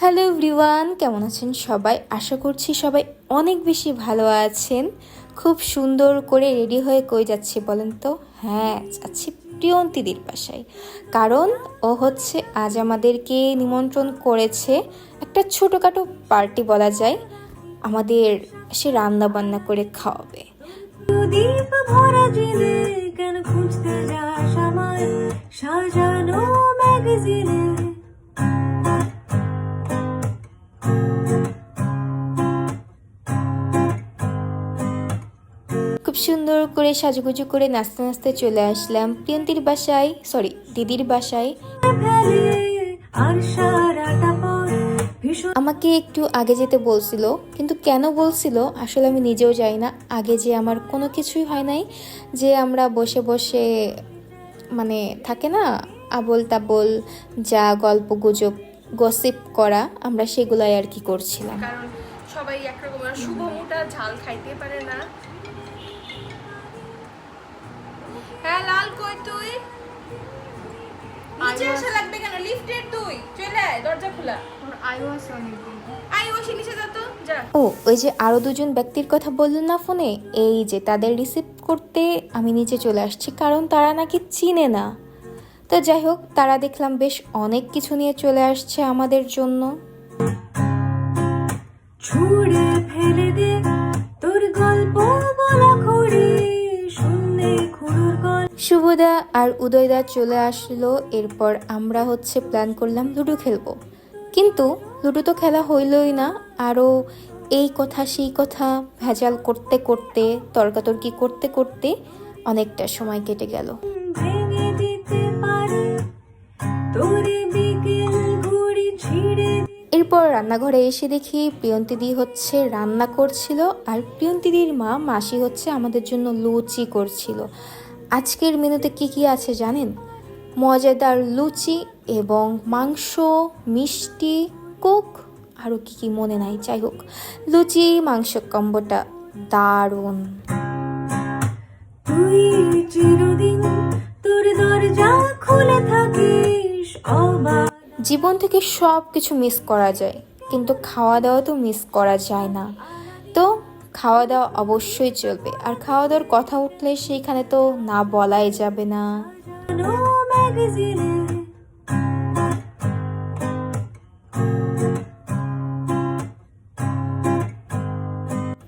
Hello everyone, কেমন আছেন সবাই? আশা করছি সবাই অনেক বেশি ভালো আছেন। খুব সুন্দর করে রেডি হয়ে কই যাচ্ছি বলেন তো? হ্যাঁ যাচ্ছি প্রিয়ন্তীদির বাসায়। কারণ ও হচ্ছে আজ আমাদেরকে নিমন্ত্রণ করেছে একটা ছোটোখাটো পার্টি বলা যায়। আমাদের সে রান্না বান্না করে খাওয়াবে। সুন্দর করে সাজুগুজু করে নাচতে নাচতে চলে আসলাম। প্রিয়ন্তীর বাসায় সরি দিদির বাসায়। আমাকে একটু আগে যেতে বলছিল, কিন্তু কেন বলছিল আসলে আমি নিজেও যাই না। আগে যে আমার কোনো কিছুই হয় নাই, যে আমরা বসে বসে মানে থাকে না, আবল তাবল যা গল্প গুজব গসিপ করা, আমরা সেগুলাই আর কি করছিলাম। সবাই একরকম শুভ মোটা ঝাল খাইতে পারে না। হ্যাঁ লাল কই তুই? নিচে আসা লাগবে কেন? লিফটের তুই। চলে আয় দরজা খোলা। আয়ু আছে অনেকদিন আয় ওসি নিচে যা তো যা। ও ওই যে আরও দুজন ব্যক্তির কথা বললেন না ফোনে? এই যে তাদের রিসিভ করতে আমি নিচে চলে আসছি কারণ তারা নাকি চিনে না। তো যাই হোক তারা দেখলাম বেশ অনেক কিছু নিয়ে চলে আসছে আমাদের জন্য। ছুঁড়ে ফেলে দে শুভদা আর উদয়দা চলে আসলো এরপর আমরা হচ্ছে প্ল্যান করলাম লুডো খেলব। কিন্তু লুডো তো খেলা হইলই না আরও এই কথা সেই কথা ভেজাল করতে করতে তর্কাতর্কি করতে করতে অনেকটা সময় কেটে গেল। এরপর রান্নাঘরে এসে দেখি প্রিয়ন্তীদি হচ্ছে রান্না করছিল আর প্রিয়ন্তীদির মা মাসি হচ্ছে আমাদের জন্য লুচি করছিল। আজকের মেনুতে কি কি আছে জানেন? মজাদার লুচি এবং মাংস মিষ্টি কোক আরও কি কি মনে নাই। যাই হোক লুচি মাংস কম্বোটা দারুণ। তুই চিরদিন তোর দরজা খুলে থাকিস জীবন থেকে সব কিছু মিস করা যায় কিন্তু খাওয়া দাওয়া তো মিস করা যায় না। খাওয়া দাওয়া অবশ্যই চলবে। আর খাওয়া দাওয়ার কথা উঠলে সেইখানে তো না বলাই যাবে না।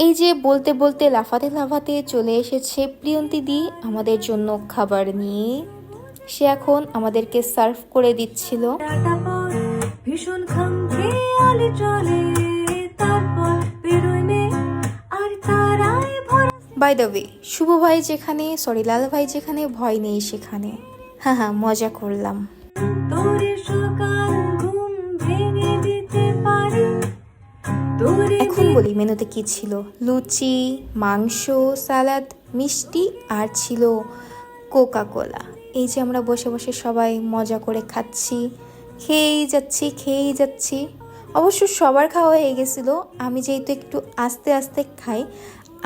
এই যে বলতে বলতে লাফাতে লাফাতে চলে এসেছে প্রিয়ন্তী দি আমাদের জন্য খাবার নিয়ে। সে এখন আমাদেরকে সার্ভ করে দিচ্ছিল। ভীষণ চলে। বাই দ্য ওয়ে শুভ ভাই যেখানে সরি লাল ভাই যেখানে ভয় নেই সেখানে। হ্যাঁ হ্যাঁ মজা করলাম। এখন বলি মেনুতে কি ছিল? লুচি মাংস সালাদ মিষ্টি আর ছিল কোকা কোলা এই যে আমরা বসে বসে সবাই মজা করে খাচ্ছি। খেয়েই যাচ্ছি খেয়েই যাচ্ছি। অবশ্য সবার খাওয়া হয়ে গেছিল। আমি যেহেতু একটু আস্তে আস্তে খাই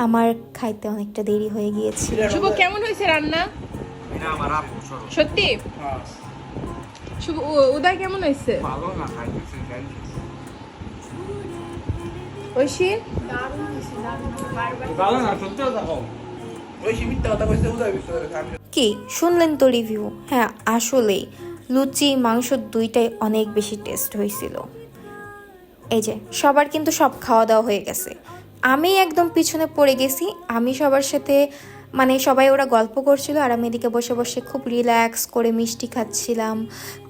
আমার খাইতে অনেকটা দেরি হয়ে গিয়েছিল। শুভ কেমন হয়েছে রান্না? সত্যি? শুভ উদয় কেমন হয়েছে? ঐশী? কি শুনলেন তো রিভিউ হ্যাঁ আসলেই লুচি মাংস দুইটাই অনেক বেশি টেস্ট হয়েছিল। এই যে সবার কিন্তু সব খাওয়া দাওয়া হয়ে গেছে। আমি একদম পিছনে পড়ে গেছি। আমি সবার সাথে মানে সবাই ওরা গল্প করছিল আর আমি এদিকে বসে বসে খুব রিল্যাক্স করে মিষ্টি খাচ্ছিলাম,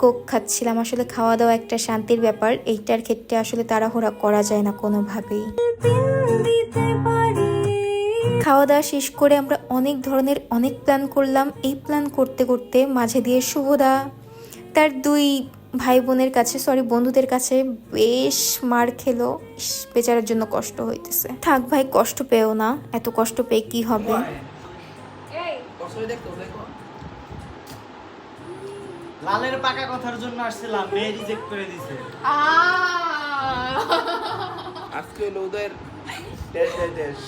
কোক খাচ্ছিলাম। আসলে খাওয়া দাওয়া একটা শান্তির ব্যাপার। এইটার ক্ষেত্রে আসলে তাড়াহুড়া করা যায় না কোনোভাবেই। খাওয়া দাওয়া শেষ করে আমরা অনেক ধরনের, অনেক প্ল্যান করলাম। এই প্ল্যান করতে করতে মাঝে দিয়ে শুভদা, তার দুই ভাই বোনের কাছে সরি বন্ধুদের কাছে বেশ মার খেলো। বেচারার জন্য কষ্ট হইতেছে। থাক ভাই কষ্ট পেও না। এত কষ্ট পেয়ে কি হবে? লালের পাকা কথার জন্য আসছিলাম মেয়ে রিজেক্ট করে দিছে। আজকে হলো ড্যাশ ড্যাশ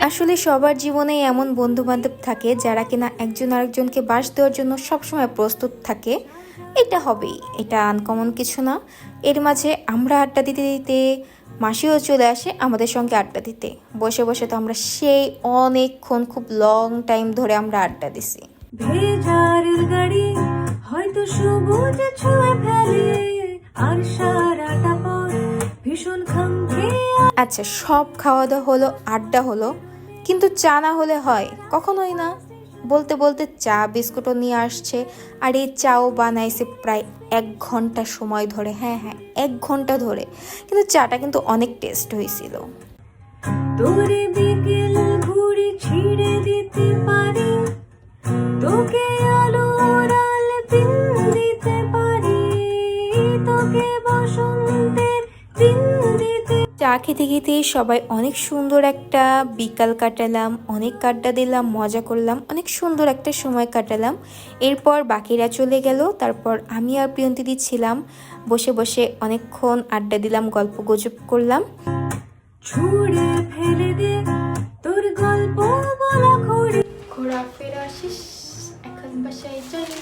আসলে সবার জীবনে এমন বন্ধু বান্ধব থাকে যারা কিনা একজন আরেকজনকে বাস দেওয়ার জন্য সবসময় প্রস্তুত থাকে। এটা হবেই, এটা আনকমন কিছু না। এর মাঝে আমরা আড্ডা দিতে দিতে মাসিও চলে আসে আমাদের সঙ্গে আড্ডা দিতে। বসে বসে তো আমরা সেই অনেকক্ষণ খুব লং টাইম ধরে আমরা আড্ডা দিছি। রেলগাড়ি হয়তো ভীষণ আচ্ছা সব খাওয়া দাওয়া হলো, আড্ডা হলো, কিন্তু চা না হলে হয়, কখনোই না। বলতে বলতে চা, বিস্কুটও নিয়ে আসছে, আর এই চাও বানাইছে প্রায় এক ঘণ্টা সময় ধরে হ্যাঁ হ্যাঁ এক ঘণ্টা ধরে। কিন্তু চাটা কিন্তু অনেক টেস্ট হয়েছিল। ছিঁড়ে দিতে পারি, তোকে আলো খেতে খেতে সবাই অনেক সুন্দর একটা বিকাল কাটালাম অনেক আড্ডা দিলাম মজা করলাম অনেক সুন্দর একটা সময় কাটালাম। এরপর বাকিরা চলে গেল তারপর আমি আর প্রিয়ন্তিদি ছিলাম। বসে বসে অনেকক্ষণ আড্ডা দিলাম গল্প গুজব করলাম। ছুঁড়ে ফেলে দে তোর গল্প বলা খড়ি। ঘোরাফেরা শেষ এখন বাসায় চলি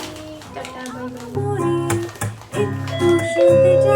টাটা বাই বাই। একটু শুনতে চাই।